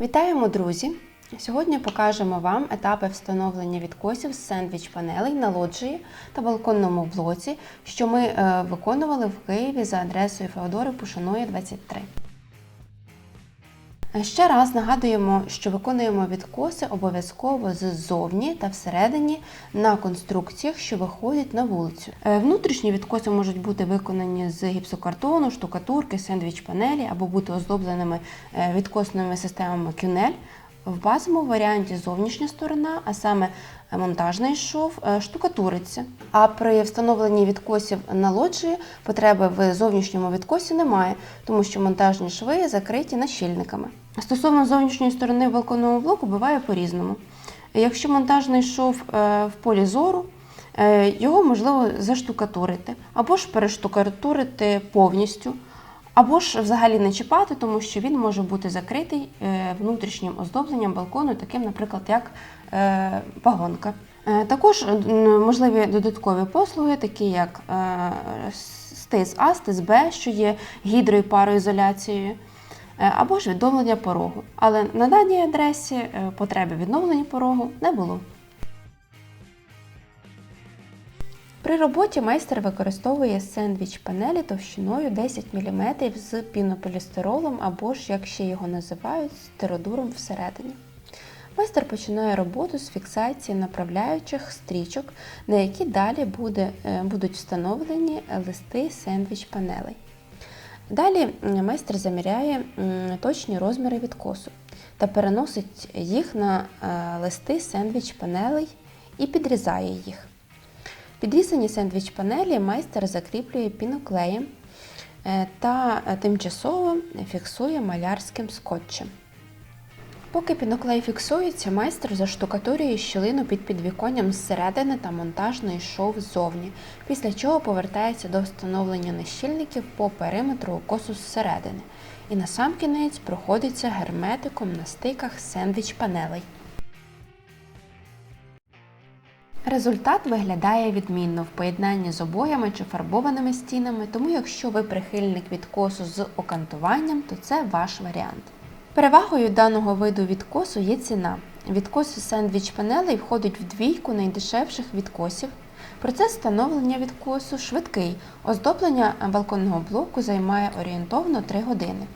Вітаємо, друзі! Сьогодні покажемо вам етапи встановлення відкосів з сендвіч панелей на лоджії та балконному блоці, що ми е, виконували в Києві за адресою Феодори Пушаної 23. Е, Ще раз нагадуємо, що виконуємо відкоси обов'язково ззовні та всередині на конструкціях, що виходять на вулицю. Е, Внутрішні відкоси можуть бути виконані з гіпсокартону, штукатурки, сендвіч-панелі або бути оздобленими е, відкосними системами кюнель. В базовому варіанті зовнішня сторона, а саме монтажний шов, штукатуриться. А при встановленні відкосів на лоджії потреби в зовнішньому відкосі немає, тому що монтажні шви закриті нащільниками. Стосовно зовнішньої сторони балконного блоку буває по-різному. Якщо монтажний шов е, в полі зору, е, його можливо заштукатурити або ж перештукатурити повністю. Або ж взагалі не чіпати, тому що він може бути закритий е, внутрішнім оздобленням балкону, таким, наприклад, як вагонка. Е, Також можливі додаткові послуги, такі як стиз А, стиз Б, що є гідро- і пароізоляцією, або ж відновлення порогу. Але на даній адресі е, потреби відновлення порогу не було. При роботі майстер використовує сендвіч панелі товщиною 10 мм з пінополістиролом або ж, як ще його називають, стеродуром всередині. Майстер починає роботу з фіксації направляючих стрічок, на які далі буде, е, будуть встановлені листи сендвіч панелей. Далі майстер заміряє точні розміри відкосу та переносить їх на е, листи сендвіч панелей і підрізає їх. Підрізані сендвіч панелі майстер закріплює піноклеєм е, та е, тимчасово фіксує малярським скотчем. Поки піноклей фіксується, майстер заштукатурює щілину під підвіконням зсередини та монтажний шов ззовні, після чого повертається до встановлення нащільників по периметру укосу зсередини. І насамкінець проходиться герметиком на стиках сендвіч панелей. Результат виглядає відмінно в поєднанні з обоями чи фарбованими стінами, тому якщо ви прихильник відкосу з окантуванням, то це ваш варіант. Перевагою даного виду відкосу є ціна. Відкоси сендвіч панелей входить в двійку найдешевших відкосів. Процес встановлення відкосу швидкий. Оздоблення балконного блоку займає орієнтовно 3 години.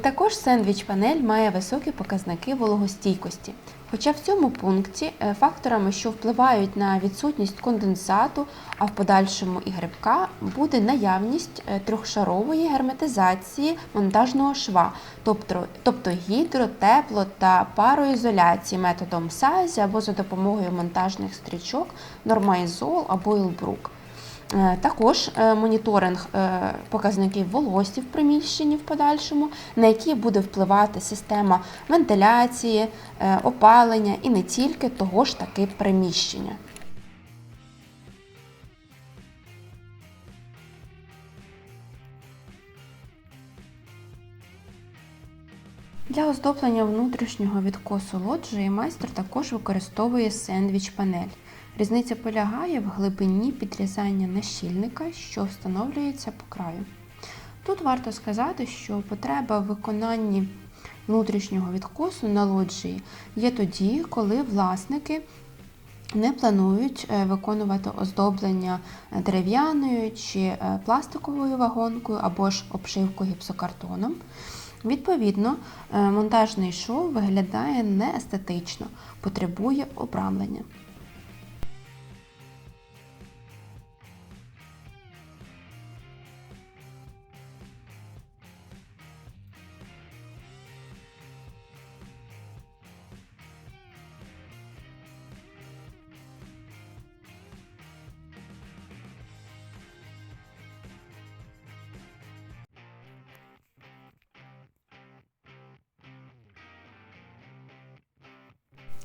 Також сендвіч-панель має високі показники вологостійкості. Хоча в цьому пункті е, факторами, що впливають на відсутність конденсату, а в подальшому і грибка, буде наявність е, трьохшарової герметизації монтажного шва, тобто, тобто гідро, тепло та пароізоляції методом САЗі або за допомогою монтажних стрічок Нормайзол або Ілбрук. Е, Також е, моніторинг е, показників вологості в приміщенні в подальшому, на які буде впливати система вентиляції, опалення і не тільки того ж таки приміщення. Для оздоблення внутрішнього відкосу лоджії майстер також використовує сендвіч-панель. Різниця полягає в глибині підрізання нащільника, що встановлюється по краю. Тут варто сказати, що потреба в виконанні внутрішнього відкосу на лоджії є тоді, коли власники не планують е, виконувати оздоблення е, дерев'яною чи е, пластиковою вагонкою або ж обшивку гіпсокартоном. Відповідно, монтажний шов виглядає неестетично, потребує обрамлення.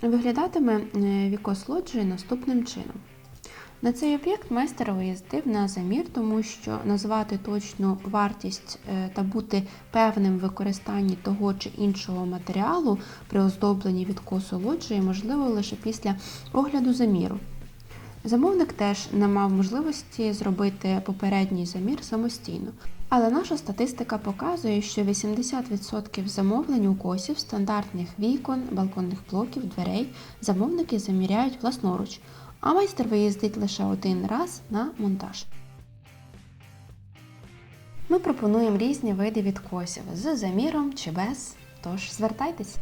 Виглядатиме е, вікос лоджії наступним чином. На цей об'єкт майстер виїздив на замір, тому що назвати точну вартість е, та бути певним в використанні того чи іншого матеріалу при оздобленні відкосу лоджії можливо лише після огляду заміру. Замовник теж не мав можливості зробити попередній замір самостійно. Але наша статистика показує, що 80% замовлень укосів, стандартних вікон, балконних блоків, дверей замовники заміряють власноруч, а майстер виїздить лише один раз на монтаж. Ми пропонуємо різні види відкосів з заміром чи без. Тож звертайтесь.